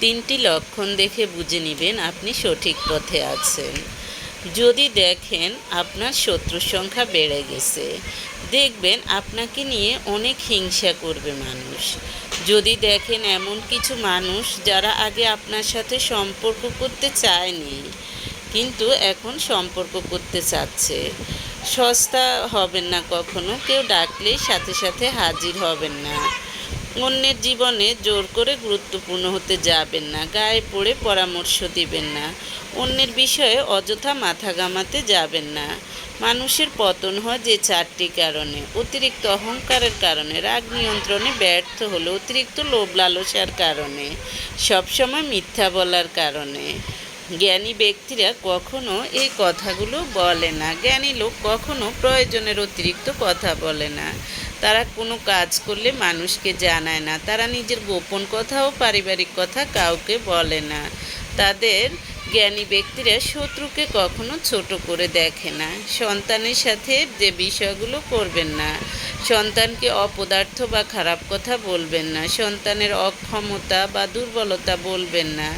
তিনটি লক্ষণ দেখে বুঝে নেবেন আপনি সঠিক পথে আছেন। যদি দেখেন আপনার শত্রুর সংখ্যা বেড়ে গেছে, দেখবেন আপনাকে নিয়ে অনেক হিংসা করবে মানুষ। যদি দেখেন এমন কিছু মানুষ যারা আগে আপনার সাথে সম্পর্ক করতে চায়নি, কিন্তু এখন সম্পর্ক করতে চাচ্ছে, সস্তা হবেন না কখনো, কেউ ডাকলেই সাথে সাথে হাজির হবেন না। অন্যের জীবনে জোর করে গুরুত্বপূর্ণ হতে যাবেন না, গায়ে পড়ে পরামর্শ দিবেন না, অন্যের বিষয়ে অযথা মাথা ঘামাতে যাবেন না। মানুষের পতন হয় যে চারটি কারণে, অতিরিক্ত অহংকারের কারণে, রাগ নিয়ন্ত্রণে ব্যর্থ হলে অতিরিক্ত লোভ লালসার কারণে, সবসময় মিথ্যা বলার কারণে। জ্ঞানী ব্যক্তিরা কখনো এই কথাগুলো বলে না। জ্ঞানী লোক কখনো প্রয়োজনের অতিরিক্ত কথা বলে না। তারা কোনো কাজ করলে মানুষকে জানায় না। তারা নিজের গোপন কথা ও পারিবারিক কথা কাউকে বলে না। তাদের জ্ঞানী ব্যক্তিরা শত্রুকে কখনো ছোট করে দেখে না। সন্তানের সাথে যে বিষয়গুলো করবেন না। সন্তানকে অপদার্থ বা খারাপ কথা বলবেন না। সন্তানের অক্ষমতা বা দুর্বলতা বলবেন না।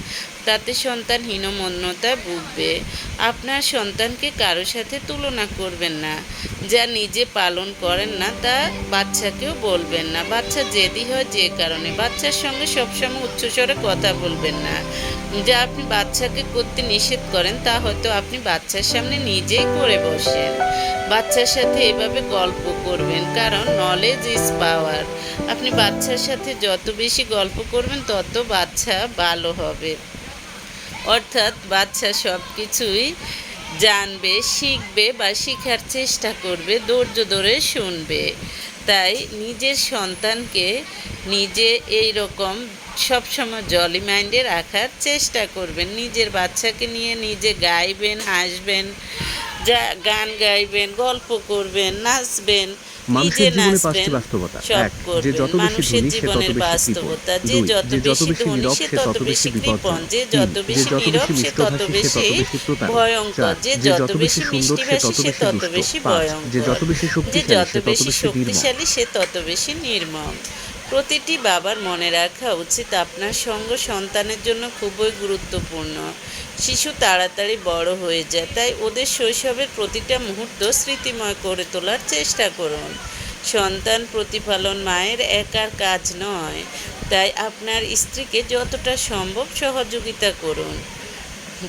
তাতে সন্তান হীনমন্যতা ভুগবে। আপনার সন্তানকে কারও সাথে তুলনা করবেন না। যা নিজে পালন করেন না, তা বাচ্চাকেও বলবেন না। বাচ্চা জেদি হয় যে কারণে। বাচ্চার সঙ্গে সবসময় উচ্চস্বরে কথা বলবেন না। যা আপনি বাচ্চাকে করতে নিষেধ করেন, তা হয়তো আপনি বাচ্চার সামনে নিজেই করে বসেন। বাচ্চার সাথে এভাবে গল্প করবেন, কারণ নলেজ ইজ পাওয়ার আপনি বাচ্চার সাথে যত বেশি গল্প করবেন, তত বাচ্চা ভালো হবে। অর্থাৎ বাচ্চা সব কিছুই জানবে, শিখবে বা শেখার চেষ্টা করবে, ধৈর্য ধরে শুনবে। তাই নিজের সন্তানকে নিজে এই রকম সবসময় জলি মাইন্ডে রাখার চেষ্টা করবেন। নিজের বাচ্চাকে নিয়ে নিজে গাইবেন, হাসবেন, যা গান গাইবেন, গল্প করবেন, নাচবেন। মানুষের জীবনে পাঁচটি বাস্তবতা। এক যে যত বেশি ধনী সে তত বেশি কৃপণ। যে দুই যত যে যত বেশি নীরব সে তত বেশি বিপজ্জনক তিন যে যত বেশি মিষ্টভাষী সে তত বেশি প্রতারক। ভয়ঙ্কর। চার যে যত বেশি সুন্দর সে তত বেশি দুষ্ট। পাঁচ যে যত বেশি শক্তিশালী সে তত বেশি নির্মম। প্রতিটি বাবার মনে রাখা উচিত আপনার সঙ্গ সন্তানের জন্য খুবই গুরুত্বপূর্ণ। শিশু তাড়াতাড়ি বড় হয়ে যায়, তাই ওদের শৈশবের প্রতিটা মুহূর্ত স্মৃতিময় করে তোলার চেষ্টা করুন। সন্তান প্রতিপালন মায়ের একার কাজ নয়, তাই আপনার স্ত্রীকে যতটা সম্ভব সহযোগিতা করুন।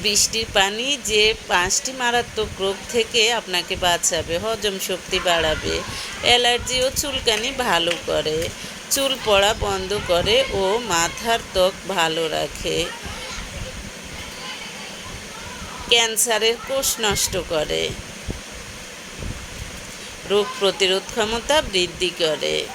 বৃষ্টির পানি যে পাঁচটি মারাত্মক রোগ থেকে আপনাকে বাঁচাবে, হজম শক্তি বাড়াবে, অ্যালার্জি ও চুলকানি ভালো করে। চুল পড়া বন্ধ করে ও মাথার ত্বক ভালো রাখে। ক্যান্সারের কোষ নষ্ট করে। রোগ প্রতিরোধ ক্ষমতা বৃদ্ধি করে।